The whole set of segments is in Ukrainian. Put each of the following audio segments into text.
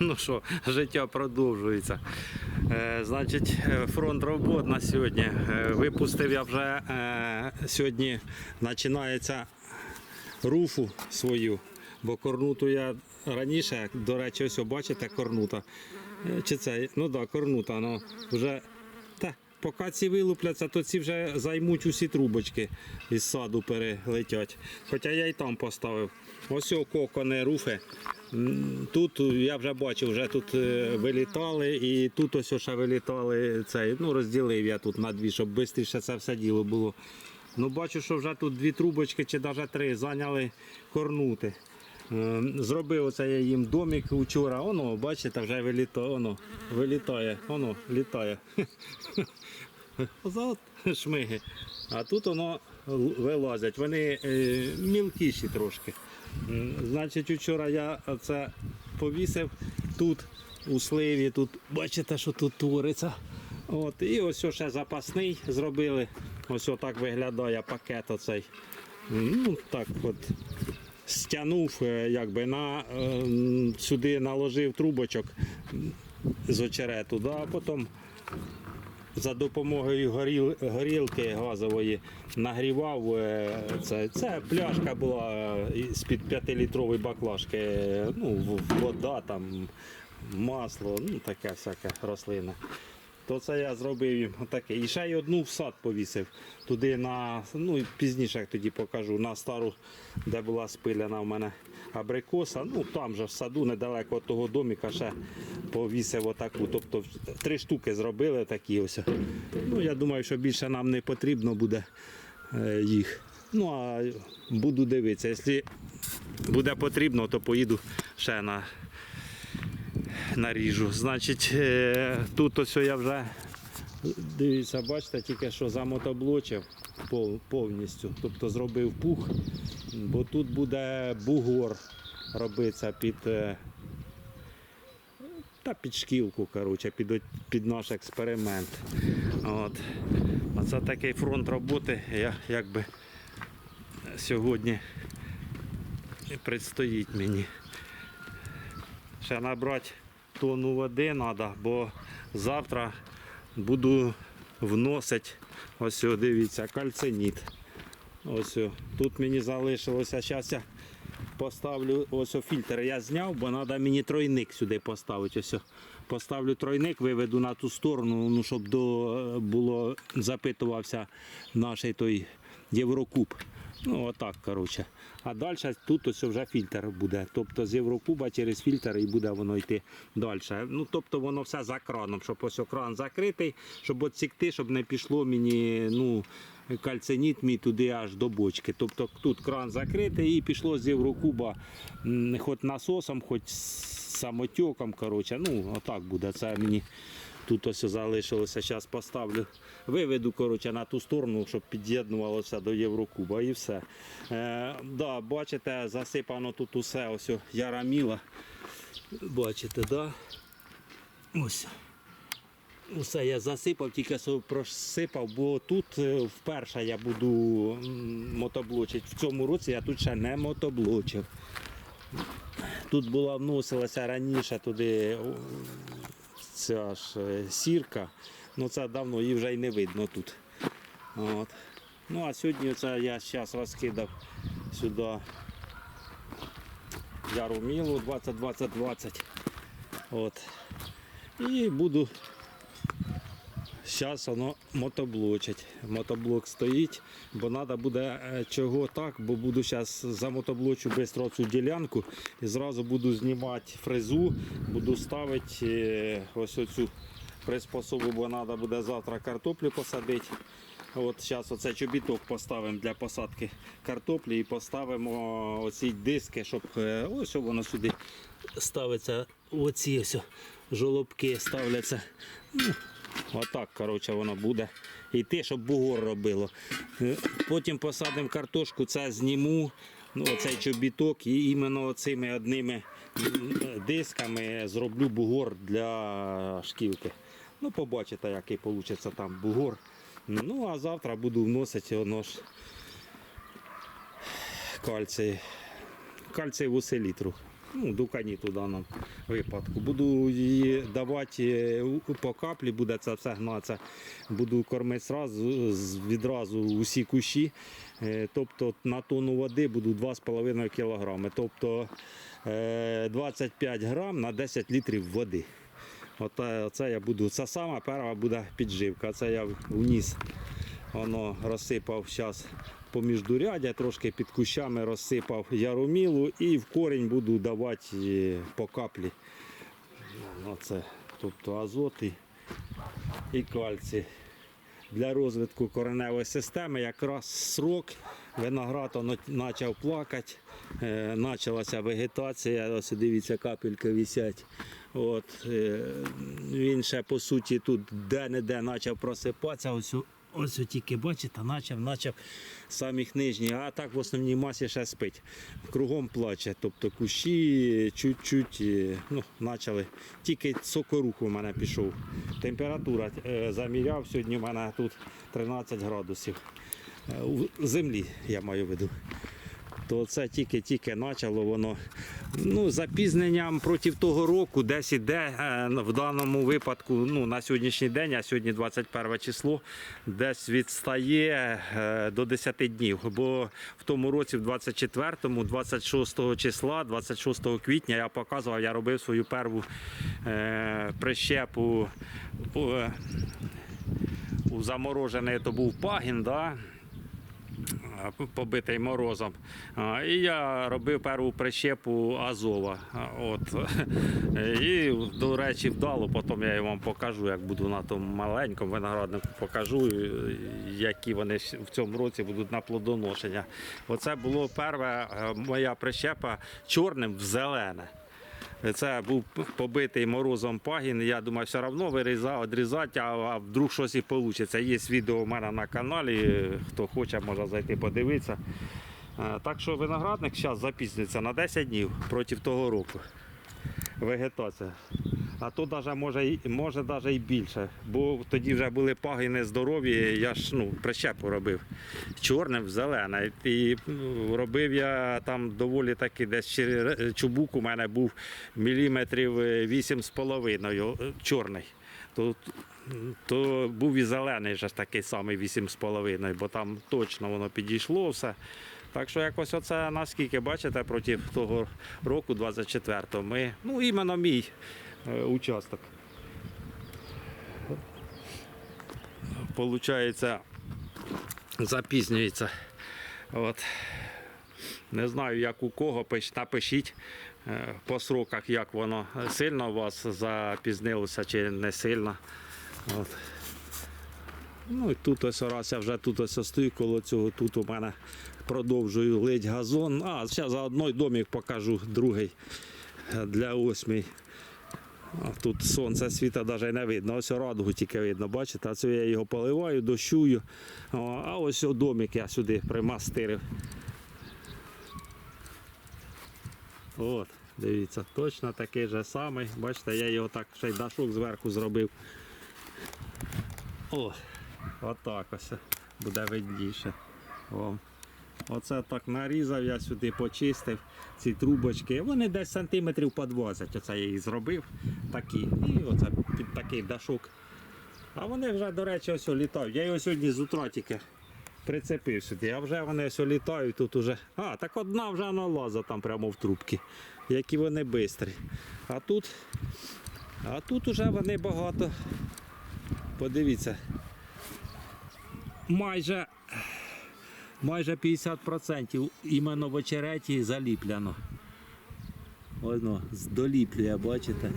Ну що, життя продовжується. Е, значить, е, фронт робот на сьогодні. Е, випустив я вже сьогодні починається руфу свою, бо корнуту я раніше, до речі, ось бачите, корнута. Чи це? Ну так, да, корнута, але вже. Поки ці вилупляться, то ці вже займуть усі трубочки із саду перелетять. Хоча я і там поставив. Ось о кокони руфи. Тут я вже бачив, вже тут е, вилітали, і тут ось ще вилітали цей. Ну, розділив я тут на дві, щоб швидше це все діло було. Ну, бачу, що вже тут дві трубочки чи навіть три зайняли корнути. Е, Зробив оце їм домик вчора. Воно, бачите, вже вилітає, воно вилітає, воно літає. Позад шмиги. А тут воно вилазять. Вони е, мілкіші трошки. Значить, вчора я це повісив тут у сливі. Тут бачите, що тут твориться. От, і ось ще запасний зробили. Ось отак виглядає пакет оцей. Ну, так от стягнув, е, якби на, е, сюди наложив трубочок з очерету, да, а потім за допомогою горіл, горілки газової нагрівав. е, Це, це пляшка була е, з-під 5-літрової баклажки. Ну, вода, там, масло, ну таке всяке рослина. То це я зробив їм таке. І ще й одну в сад повісив. Туди на, ну пізніше як тоді покажу, на стару, де була спиляна в мене абрикоса. Ну там же в саду недалеко від того доміка ще повісив отаку. Тобто три штуки зробили такі ось. Ну я думаю, що більше нам не потрібно буде е, їх. Ну а буду дивитися. Якщо буде потрібно, то поїду ще на наріжу. Значить, е, тут ось я вже дивіться, бачите, тільки що замотоблочив пов- повністю. Тобто зробив пух, бо тут буде бугор робиться під. е, Та під шкілку, коротше, під, під наш експеримент. От. Оце такий фронт роботи, я якби сьогодні предстоїть мені. Ще набрати тонну води треба, бо завтра буду вносити, ось дивіться, кальциніт. Ось тут мені залишилося. Зараз я поставлю ось фільтр. Я зняв, бо треба мені тройник сюди поставити. Ось. Поставлю тройник, виведу на ту сторону, ну, щоб до, було, запитувався наш той Єврокуб. Ну, отак, коротше. А далі тут ось вже фільтр буде. Тобто з Єврокуба через фільтр і буде воно йти далі. Ну, тобто воно все за краном, щоб ось кран закритий, щоб отсікти, щоб не пішло мені ну, кальциніт мій туди аж до бочки. Тобто тут кран закритий і пішло з Єврокуба хоч насосом, хоч самотьоком. Коротше. Ну, отак буде. Це мені Тут ось залишилося, зараз поставлю, виведу коротше, на ту сторону, щоб під'єднувалося до Єврокуба і все. Е, да, бачите, засипано тут усе, ось яраміла. Бачите, да? Ось. Усе я засипав, тільки просипав, бо тут е, вперше я буду мотоблочити. В цьому році я тут ще не мотоблочив. Тут була вносилася раніше туди ця ж е, сірка, ну це давно її вже й не видно тут. От. Ну а сьогодні це я зараз розкидав сюди яру-мілу 20-20-20. От. І буду зараз воно мотоблочить. Мотоблок стоїть, бо треба буде е, чого так, бо буду зараз замотоблочу швидко цю ділянку і зразу буду знімати фрезу, буду ставити е, ось оцю приспособу, бо треба буде завтра картоплю посадити. От зараз оцей чобіток поставимо для посадки картоплі і поставимо оці диски, щоб е, ось воно сюди ставиться. Оці ось жолобки ставляться. Отак, коротше, воно буде йти, щоб бугор робило. Е, Потім посадимо картошку, це зніму, ну, оцей чобіток, і іменно цими одними дисками зроблю бугор для шківки. Ну, побачите, який вийде там бугор. Ну, а завтра буду вносити воно ж кальцій. Кальцій в селітру. Ну, дуканіт у даному випадку. Буду її давати е, по каплі, буде це все гнатися. Буду кормити зразу, відразу усі кущі. Е, Тобто на тонну води буду 2,5 кг. Тобто е, 25 грам на 10 літрів води. Оце, я буду. Це сама перша буде підживка. Це я вніс. Воно розсипав зараз поміж дурядя, трошки під кущами розсипав яромілу і в корінь буду давати е, по каплі. Оце, тобто азот і, і кальцій. Для розвитку кореневої системи якраз срок. Виноград почав плакати, е, почалася вегетація. Ось дивіться, капельки висять. От, е, він ще по суті тут де-не-де почав просипатися. Ось, ось тільки бачите, почав, почав самих нижніх, а так в основній масі ще спить. Кругом плаче. Тобто кущі чуть-чуть е, ну, почали. Тільки сокорух у мене пішов. Температура е, заміряв сьогодні. У мене тут 13 градусів. Е, У землі я маю в виду. То це тільки-тільки почало воно. Ну, запізненням проти того року десь іде е, в даному випадку, ну, на сьогоднішній день, а сьогодні 21 число, десь відстає е, до 10 днів. Бо в тому році, в 24-му, 26 числа, 26 квітня я показував, я робив свою перву е, прищепу. е, у заморожений то був пагін, да? Побитий морозом. І я робив першу прищепу Азова. От. І, до речі, вдало, потім я вам покажу, як буду на тому маленькому винограднику, покажу, які вони в цьому році будуть на плодоношення. Оце було перша е, моя прищепа чорним в зелене. Це був побитий морозом пагін. Я думаю, все одно вирізав, відрізати, а, вдруг щось і вийде. Є відео у мене на каналі. Хто хоче, може зайти подивитися. Е, Так що виноградник зараз запізниться на 10 днів проти того року. Вегетація. А то даже може, може даже і більше. Бо тоді вже були пагини здорові, я ж ну, прищепу робив чорним зелене. І ну, робив я там доволі таки десь чере- чубук у мене був міліметрів е, 8,5 е, чорний. То, то був і зелений же такий самий 8,5, бо там точно воно підійшло все. Так що якось оце наскільки бачите проти того року, 24-го, ми, ну іменно мій е, участок. Получається, запізнюється. От. Не знаю, як у кого, напишіть е, по сроках, як воно сильно у вас запізнилося чи не сильно. От. Ну і тут ось раз я вже тут ось стою коло цього, тут у мене продовжую лить газон. А, зараз заодно й домик покажу, другий е, для осьмій. Тут сонце світа навіть не видно. Ось радугу тільки видно, бачите? А це я його поливаю, дощую. А ось домик я сюди примастирив. От, дивіться, точно такий же самий. Бачите, я його так ще й дашок зверху зробив. О, отак ось буде видніше. О. Оце так нарізав, я сюди почистив ці трубочки. Вони десь сантиметрів по 20. Оце я їх зробив. Такі. І оце під такий дашок. А вони вже, до речі, ось літають. Я його сьогодні з утра тільки прицепив сюди. А вже вони ось літають тут уже. А, так одна вже налаза там прямо в трубки. Які вони швидкі. А тут, а тут уже вони багато. Подивіться. Майже майже 50% іменно в очереті заліплено. Воно здоліплює, бачите?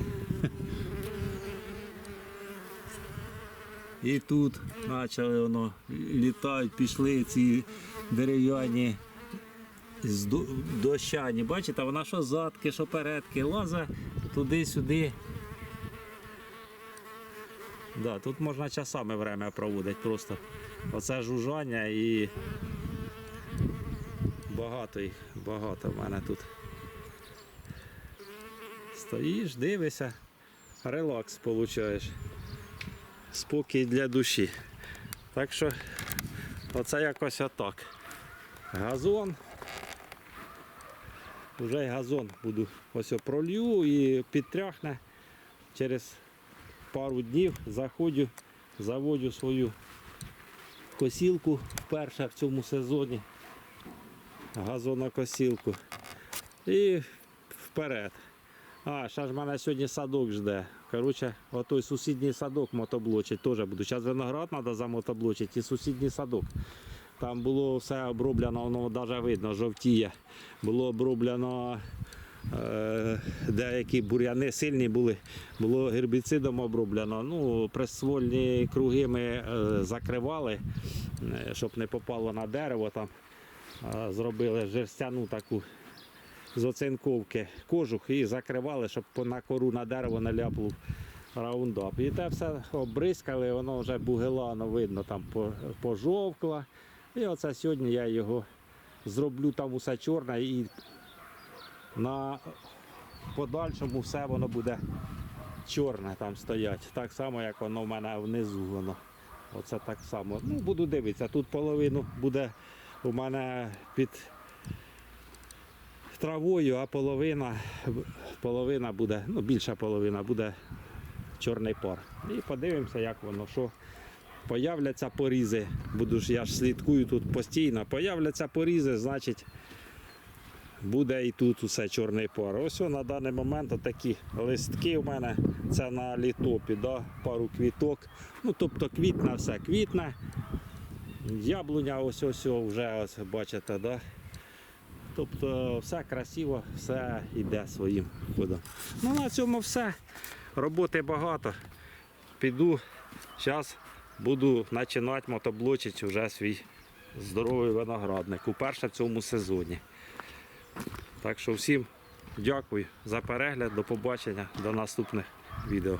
І тут почали воно літають, пішли ці дерев'яні дощані. Бачите, вона що задки, що передки, лаза туди-сюди. Да, тут можна часами время проводити просто. Оце жужжання і багато їх, багато в мене тут. Стоїш, дивишся, релакс получаєш. Спокій для душі. Так що оце якось отак. Газон. вже й газон буду ось пролью і підтряхне. Через пару днів заходжу, заводжу свою косілку вперше в цьому сезоні. Газонокосілку. І вперед. А, ще ж мене сьогодні садок жде. Коротше, отой сусідній садок мотоблочить теж буду. Зараз виноград треба замотоблочити і сусідній садок. Там було все оброблено, воно навіть видно, жовтіє. Було оброблено е, деякі бур'яни сильні були, було гербіцидом оброблено. Ну, присвольні круги ми е, закривали, е, щоб не попало на дерево. Там. Зробили жерстяну таку з оцинковки кожух і закривали, щоб на кору на дерево не ляпав раундап. І те все обризкали, воно вже бугелано видно, там пожовкло. І оце сьогодні я його зроблю там усе чорне і на подальшому все воно буде чорне там стоять. Так само, як воно в мене внизу воно. Оце так само. Ну, буду дивитися. Тут половину буде у мене під травою, а половина, половина буде, ну більша половина буде чорний пар. І подивимося, як воно, що появляться порізи. Буду ж я ж слідкую тут постійно. Появляться порізи, значить буде і тут усе чорний пар. Ось на даний момент такі листки у мене. Це на літопі, да? пару квіток. Ну, тобто квітне все квітне. Яблуня ось ось вже ось бачите, да? Тобто все красиво, все йде своїм ходом. Ну на цьому все. Роботи багато. Піду. Зараз буду починати мотоблочити вже свій здоровий виноградник. Уперше в цьому сезоні. Так що всім дякую за перегляд, до побачення, до наступних відео.